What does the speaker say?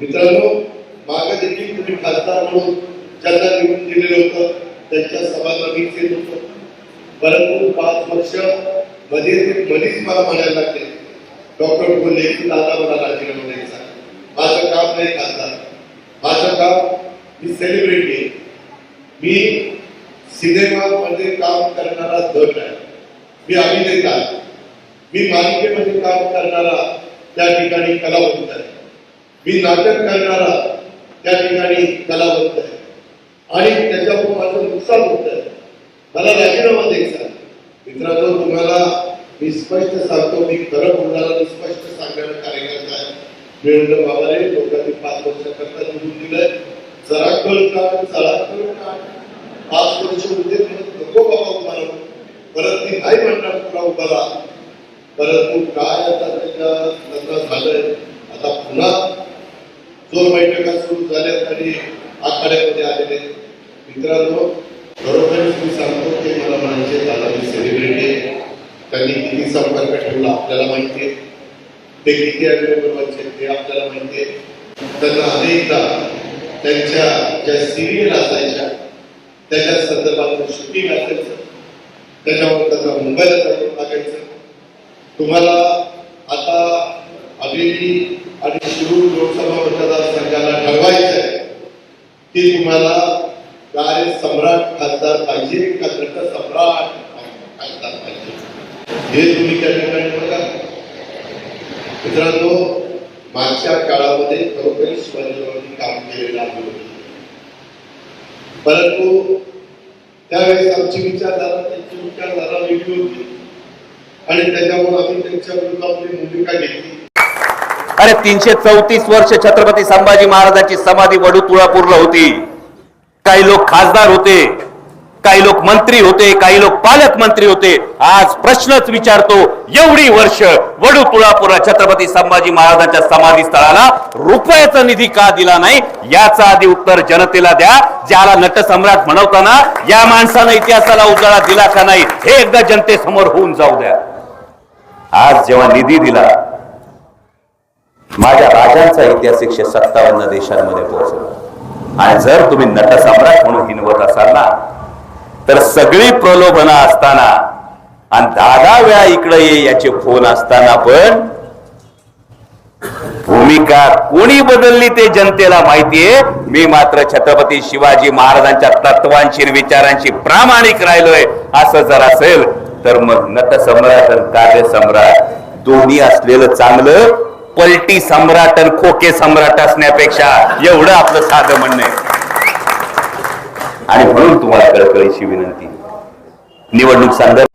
मित्रांनो मागे देखील तुम्ही खासदार म्हणून ज्यांना निवडून दिलेलं होतं त्यांच्या सभाला मीच येत परंतु पाच वर्षमध्ये मध्येच मला म्हणायला लागले डॉक्टर बोलले की दादा मला राजीनामा द्यायचा. माझं काम नाही खासदार. माझं काम मी सेलिब्रिटी आहे. मी सिनेमामध्ये काम करणारा दट आहे. मी अभिनेता मी मालिकेमध्ये काम करणारा त्या ठिकाणी कलावंत आहे. मी नाटक करणारा त्या ठिकाणी कलावंत आहे. आणि त्याच्यामुळे माझं नुकसान होत आहे. मला राजीनामा द्यायचा मित्रांनो तुम्हाला मी स्पष्ट सांगतो मी खरं बोलणारा मी स्पष्ट सांगणारा कार्यकर्ता आहे. मिळणं बाबाने लोकांनी पाच वर्षाकरता निवडून दिलंय. जरा कळ का? चला कळ का? पाच वर्ष होते नको बाबा उभा परत मी नाही म्हणणार तुला उभा राहा परंतु काय आता त्याच्या लग्न झालंय आता पुन्हा दोन बैठका सुरू झाल्या तरी आखाड्यामध्ये आलेले मित्रांनो बरोबरच मी सांगतो ते मला म्हणायचे दादाजी सेलिब्रिटी त्यांनी किती संपर्क ठेवला आपल्याला माहिती आहे. ते किती अवेलेबल व्हायचे ते आपल्याला माहिती आहे. त्यांना अनेकदा त्यांच्या ज्या सिरियल असायच्या त्याच्या संदर्भात शूटिंग असायचं. त्याच्यावर त्यांना मोबाईल लागायचं तुम्हाला आता अभिनेत्री आणि शिरूर लोकसभा तुम्हाला काय सम्राट खासदार पाहिजे का सम्राट खासदार पाहिजे? हे तुम्ही त्या ठिकाणी बघा. मित्रांनो मागच्या काळामध्ये खरोखर शिवाजीरावांनी काम केलेलं आहे. परंतु त्यावेळेस आमची विचारधारा त्यांची विचारधारा वेगळी होती. आणि त्याच्यामुळे आम्ही त्यांच्या विरोधामध्ये भूमिका घेतली. अरे तीनशे चौतीस वर्ष छत्रपती संभाजी महाराजांची समाधी वडू तुळापूरला होती. काही लोक खासदार होते काही लोक मंत्री होते काही लोक पालकमंत्री होते. आज प्रश्नच विचारतो एवढी वर्ष वडू तुळापुरा छत्रपती संभाजी महाराजांच्या समाधी स्थळाला रुपयाचा निधी का दिला नाही? याचा आधी उत्तर जनतेला द्या. ज्याला नटसम्राट म्हणवताना या माणसानं इतिहासाला उजाळा दिला का नाही हे एकदा जनतेसमोर होऊन जाऊ द्या. आज जेव्हा निधी दिला माझ्या राजांचा इतिहास एकशे सत्तावन्न देशांमध्ये पोहोचला. आणि जर तुम्ही नटसम्राट म्हणून हिनवत असाल ना तर सगळी प्रलोभनं असताना आणि दहा वेळा इकडे ये याचे फोन असताना पण भूमिका कोणी बदलली ते जनतेला माहितीये मी मात्र छत्रपती शिवाजी महाराजांच्या तत्वांशी विचारांशी प्रामाणिक राहिलोय. असं जर असेल तर मग नटसम्राट आणि कार्य सम्राट दोन्ही असलेलं चांगलं पलटी सम्राट आणि खोके सम्राट असण्यापेक्षा एवढं आपलं साधं म्हणणं आहे. आणि म्हणून तुम्हाला कळकळीची विनंती. निवडणूक संदर्भ